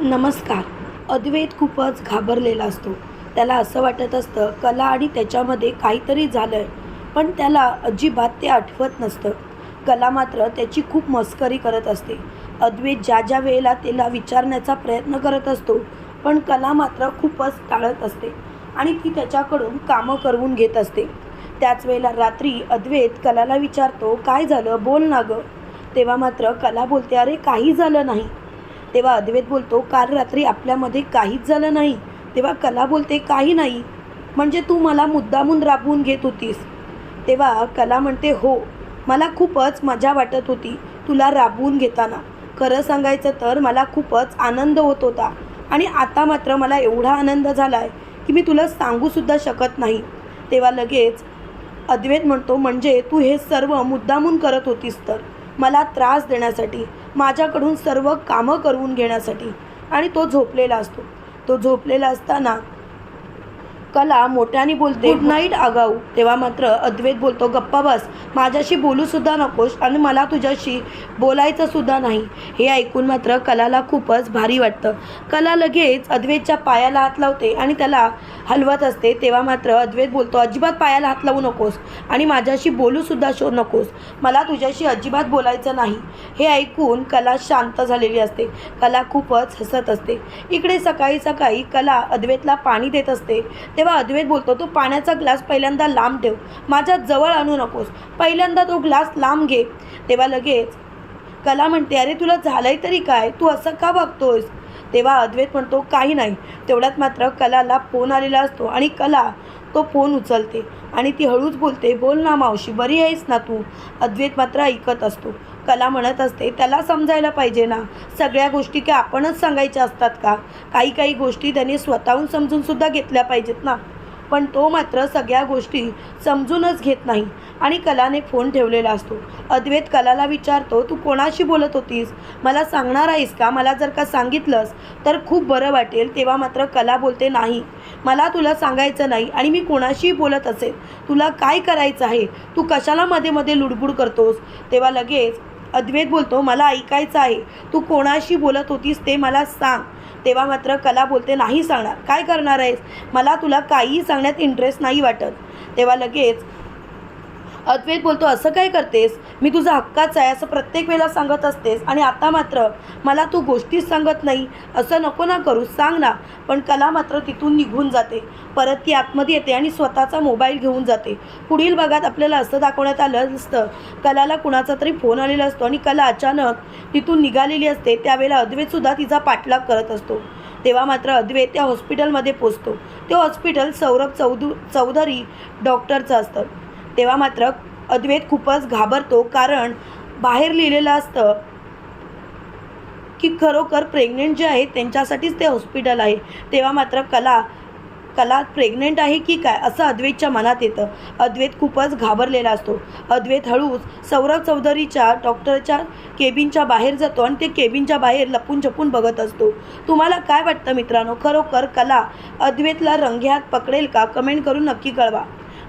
नमस्कार. अद्वैत खूपच घाबरलेला असतो. त्याला असं वाटत असतं कला आणि त्याच्यामध्ये काहीतरी झालं आहे पण त्याला अजिबात ते आठवत नसतं. कला मात्र त्याची खूप मस्करी करत असते. अद्वैत ज्या ज्या वेळेला तिला विचारण्याचा प्रयत्न करत असतो पण कला मात्र खूपच टाळत असते आणि ती त्याच्याकडून कामं करवून घेत असते. त्याच वेळेला रात्री अद्वैत कलाला विचारतो काय झालं? बोल ना गं. तेव्हा मात्र कला बोलते अरे काही झालं नाही. तेव्हा अद्वैत बोलतो काल रात्री आपल्यामध्ये काहीच झालं नाही. तेव्हा कला बोलते काही नाही. म्हणजे तू मला मुद्दामून राबवून घेत होतीस. तेव्हा कला म्हणते हो मला खूपच मजा वाटत होती तुला राबवून घेताना. खरं सांगायचं तर मला खूपच आनंद होत होता. आणि आता मात्र मला एवढा आनंद झाला आहे की मी तुला सांगूसुद्धा शकत नाही. तेव्हा लगेच अद्वैत म्हणतो म्हणजे तू हे सर्व मुद्दामून करत होतीस तर. मला त्रास देण्यासाठी माझ्याकडून सर्व कामं करवून घेण्यासाठी. आणि तो झोपलेला असतो. तो झोपलेला असताना कला मोठ्याने बोलते. गुड नाईट आगाऊ. तेव्हा मात्र अद्वैत बोलतो गप्पा बस. माझ्याशी बोलू सुद्धा नकोस आणि मला तुझ्याशी बोलायचं सुद्धा नाही. हे ऐकून मात्र कलाला खूपच भारी वाटतं. कला लगेच अद्वैतच्या पायाला हात लावते आणि त्याला हलवत असते. तेव्हा मात्र अद्वैत बोलतो अजिबात पायाला हात लावू नकोस आणि माझ्याशी बोलू सुद्धा शो नकोस. मला तुझ्याशी अजिबात बोलायचं नाही. हे ऐकून कला शांत झालेली असते. कला खूपच हसत असते. इकडे सकाळी सकाळी कला अद्वैतला पाणी देत असते. तेव्हा अद्वैत बोलतो तू पाण्याचा ग्लास पहिल्यांदा लांब ठेव माझ्या जवळ आणू नकोस. पहिल्यांदा तो ग्लास लांब घे. तेव्हा लगेच कला म्हणते अरे तुला झालंय तरी काय? तू असं का बघतोयस? तेव्हा अद्वैत म्हणतो काही नाही. तेवढ्यात मात्र कलाला फोन आलेला असतो आणि कला तो फोन उचलते आणि ती हळूच बोलते बोल ना मावशी बरी आहेस ना तू? अद्वैत मात्र ऐकत असतो. कला म्हणत असते त्याला समजायला पाहिजे ना. सगळ्या गोष्टी काय आपणच सांगायच्या असतात का? काही काही गोष्टी त्याने स्वतःहून समजूनसुद्धा घेतल्या पाहिजेत ना. पण तो मात्र सगळ्या गोष्टी समजूनच घेत नाही आणि कलाने फोन ठेवलेला असतो. अद्वैत कलाला विचारतो तू कोणाशी बोलत होतीस? मला सांगणार आहेस का? मला जर का सांगितलंस तर खूप बरं वाटेल तेव्हा मात्र कला बोलते नाही. मला तुला सांगायचं नाही आणि मी कोणाशीही बोलत असेल. तुला काय करायचं आहे? तू कशाला मध्ये मध्ये लुडबुड करतोस? तेव्हा लगेच अद्वैत बोलतो मला ऐकायचं आहे. तू कोणाशी बोलत होतीस ते मला सांग. तेव्हा मात्र कला बोलते नाही सांगणार. काय करणार आहेस? मला तुला काहीही सांगण्यात इंटरेस्ट नाही वाटत. तेव्हा लगेच अद्वैत बोलतो असं काय करतेस? मी तुझा हक्काच आहे असं प्रत्येक वेळेला सांगत असतेस. आणि आता मात्र मला तू गोष्टीच सांगत नाही. असं नको ना करू सांग ना. पण कला मात्र तिथून निघून जाते. परत ती आतमध्ये येते आणि स्वतःचा मोबाईल घेऊन जाते. पुढील भागात आपल्याला असं दाखवण्यात आलं असतं. कलाला कुणाचा तरी फोन आलेला असतो आणि कला अचानक तिथून निघालेली असते. त्यावेळेला अद्वैतसुद्धा तिचा पाठलाग करत असतो. तेव्हा मात्र अद्वैत त्या हॉस्पिटलमध्ये पोचतो. ते हॉस्पिटल सौरभ चौधू चौधरी डॉक्टरचं असतं. तेव्हा मात्र अद्वैत खूपच घाबरतो कारण बाहेर लिहिलेलं असतं की खरोखर प्रेग्नेंट जे आहे त्यांच्यासाठीच ते हॉस्पिटल आहे. तेव्हा मात्र कला कला प्रेग्नेंट आहे की काय असं अद्वैतच्या मनात येतं. अद्वैत खूपच घाबरलेला असतो. अद्वैत हळूच सौरभ चौधरीच्या डॉक्टरच्या केबिनच्या बाहेर जातो आणि ते केबिनच्या बाहेर लपून छपून बघत असतो. तुम्हाला काय वाटतं मित्रांनो? खरोखर कला अद्वैतला रंग्यात पकडेल का? कमेंट करून नक्की कळवा.